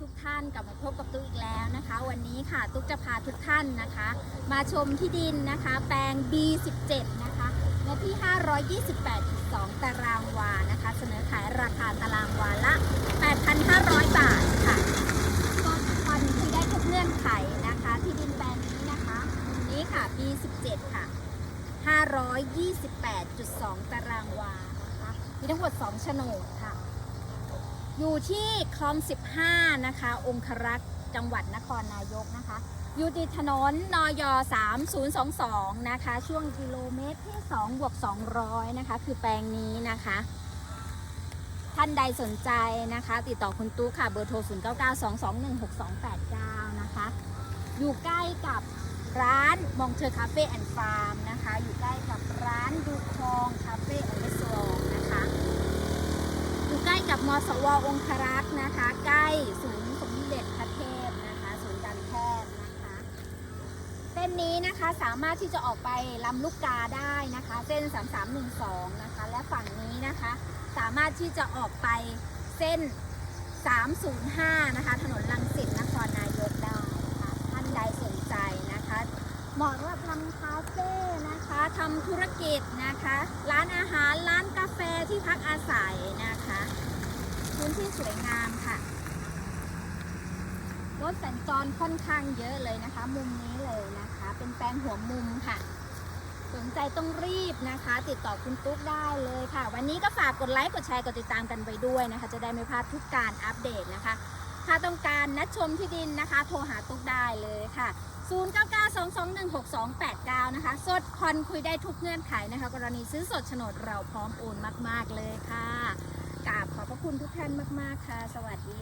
ทุกๆท่านกลับมาพบกับตุ๊กอีกแล้วนะคะ วันนี้ค่ะตุ๊กจะพาทุกท่านนะคะ มาชมที่ดินนะคะ แปลง B17 นะคะเนื้อที่ 528.2 ตารางวานะคะ เสนอขายราคาตารางวาละ 8,500 บาทค่ะก็ผ่อนที่ได้ทุกเงื่อนไขนะคะ ที่ดินแปลงนี้นะคะตรงนี้ค่ะ B17 ค่ะ 528.2 ตารางวานะคะมีทั้งหมด 2 โฉนดค่ะ อยู่ที่คลอง 15 นะคะ องครักษ์จังหวัดนครนายกนะคะ อยู่ติดถนนนย3022 นะคะ ช่วงกิโลเมตรที่2บวก200 นะคะ คือแปลงนี้นะคะ ท่านใดสนใจนะคะ ติดต่อคุณตู้ค่ะ เบอร์โทร 0992216289 นะคะ อยู่ใกล้กับร้านมองเชอร์คาเฟ่แอนด์ฟาร์มนะคะ อยู่ใกล้กับร้านดูคองคาเฟ่แอนด์รีสอร์ทนะคะ อยู่ใกล้กับ มสวองครักษ์นะคะ ใกล้ศูนย์สมเด็จพระเทพนะคะศูนย์การแพทย์นะคะเส้นนี้นะคะสามารถที่จะออกไปลำลูกกาได้นะคะ เส้น 3312 นะคะ และฝั่งนี้นะคะ สามารถที่จะออกไปเส้น 305 นะคะ ถนนลังสิตนครนายกได้ค่ะท่านใดสนใจนะคะเหมาะสำหรับทำคาเฟ่นะคะทำธุรกิจนะคะ ร้านอาหารร้านกาแฟที่พักอาศัยนะคะ พื้นที่ส วยงามค่ะ รถสัญจรค่อนข้างเยอะเลยนะคะ มุมนี้เลยนะคะ เป็นแปลงหัวมุมค่ะ สนใจต้องรีบนะคะ ติดต่อคุณตุ๊กได้เลยค่ะ วันนี้ก็ฝากกดไลค์กดแชร์กดติดตามกันไปด้วยนะคะ จะได้ไม่พลาดทุกการอัปเดตนะคะ ถ้าต้องการนัดชมที่ดินนะคะ โทรหาตุ๊กได้เลยค่ะ0992216289 นะคะ สดผ่อนคุยได้ทุกเงื่อนไขนะคะ กรณีซื้อสดโฉนดเราพร้อมโอนมาก ๆ เลยค่ะกราบขอบพระ คุณทุกท่านมาก ๆ ค่ะ สวัสดี